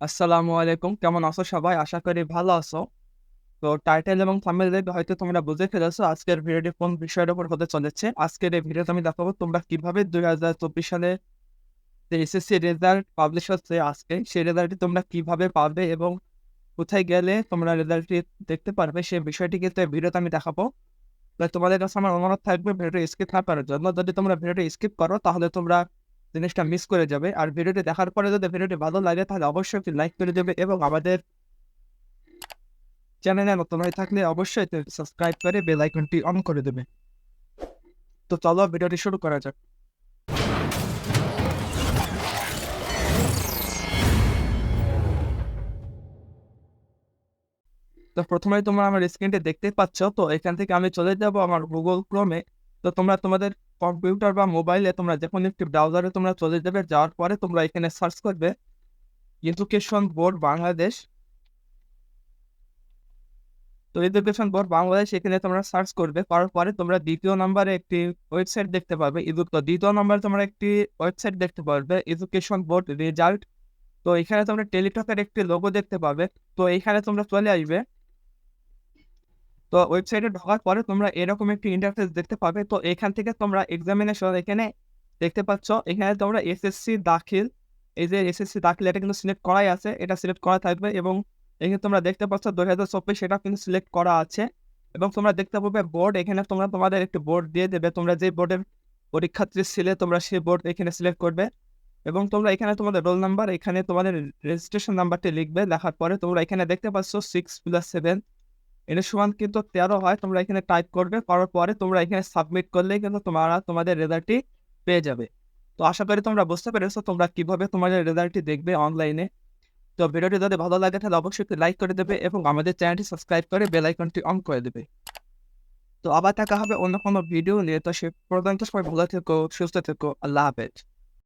আসসালামু আলাইকুম। কেমন আছো সবাই? আশা করি ভালো আছো। তো টাইটেল এবং থাম্বনেল দেখে হয়তো তোমরা বুঝে ফেলেছো আজকের ভিডিওটি কোন বিষয়ের উপর হতে চলেছে। আজকের এই ভিডিওতে আমি দেখাবো তোমরা কীভাবে ২০২৪ সালে যে এসএসসি রেজাল্ট পাবলিশ হচ্ছে আজকে, সেই রেজাল্টটি তোমরা কীভাবে পাবে এবং কোথায় গেলে তোমরা রেজাল্টটি দেখতে পারবে সেই বিষয়টি কিন্তু এই ভিডিওতে আমি দেখাবো। তাই তোমাদের কাছে আমার অনুরোধ থাকবে ভিডিওটি স্কিপ না করার জন্য। যদি তোমরা ভিডিওটি স্কিপ করো তাহলে তোমরা জিনিসটা মিস করে যাবে। আর ভিডিওটি দেখার পরে যদি ভিডিওটি ভালো লাগে, তাহলে অবশ্যই একটি লাইক করে দেবে এবং আমাদের চ্যানেলে নতুন হয়ে থাকলে অবশ্যই সাবস্ক্রাইব করে বেল আইকনটি অন করে দেবে। তো চলো ভিডিওটি শুরু করা যাক। তো প্রথমেই তোমরা আমার স্ক্রিনটি দেখতেই পাচ্ছ। তো এখান থেকে আমি চলে যাব আমার গুগল এ। তো তোমরা তোমাদের কম্পিউটার বা মোবাইলে তোমরা যেকোনো একটি ব্রাউজারে তোমরা চলে যাবে। যাওয়ার পরে তোমরা এখানে সার্চ করবে এডুকেশন বোর্ড বাংলাদেশ। তো এডুকেশন বোর্ড বাংলাদেশ এখানে তোমরা সার্চ করবে। করার পরে তোমরা দ্বিতীয় নাম্বারে একটি ওয়েবসাইট দেখতে পাবে। তো ২য় নাম্বারে তোমরা একটি ওয়েবসাইট দেখতে পারবে এডুকেশন বোর্ড রেজাল্ট। তো এখানে তোমরা টেলিটকের একটি লোগো দেখতে পাবে। তো এইখানে তোমরা চলে আসবে। তো ওয়েবসাইটে ঢোকার পরে তোমরা এরকম একটি ইন্টারফেস দেখতে পাবে। তো এখান থেকে তোমরা এক্সামিনেশন এখানে দেখতে পাচ্ছ। এখানে তোমরা এসএসসি দাখিল, এই যে এসএসসি দাখিল এটা কিন্তু সিলেক্ট করাই আছে। এটা সিলেক্ট করা থাকবে এবং এখানে তোমরা দেখতে পাচ্ছ ২০২৪ সেটা কিন্তু সিলেক্ট করা আছে এবং তোমরা দেখতে পাবে বোর্ড এখানে তোমরা তোমাদের একটি বোর্ড দিয়ে দেবে। তোমরা যে বোর্ডের পরীক্ষার্থী ছিলে তোমরা সেই বোর্ড এখানে সিলেক্ট করবে এবং তোমরা এখানে তোমাদের রোল নাম্বার এখানে তোমাদের রেজিস্ট্রেশন নাম্বারটি লিখবে। লেখার পরে তোমরা এখানে দেখতে পাচ্ছ 6+7 এর সমান কিন্তু ১৩ হয়। তোমরা এখানে টাইপ করবে। করার পরে তোমরা এখানে সাবমিট করলেই কিন্তু তোমরা তোমাদের রেজাল্টটি পেয়ে যাবে। তো আশা করি তোমরা বুঝতে পেরেছ তোমরা কীভাবে তোমাদের রেজাল্টটি দেখবে অনলাইনে। তো ভিডিওটি যদি ভালো লাগে তাহলে অবশ্যই একটি লাইক করে দেবে এবং আমাদের চ্যানেলটি সাবস্ক্রাইব করে বেল আইকনটি অন করে দেবে। তো আবার দেখা হবে অন্য কোনো ভিডিও নিয়ে। তো সে পর্যন্ত সবাই ভালো থেকো, সুস্থ থেকো। আল্লাহ হাফেজ।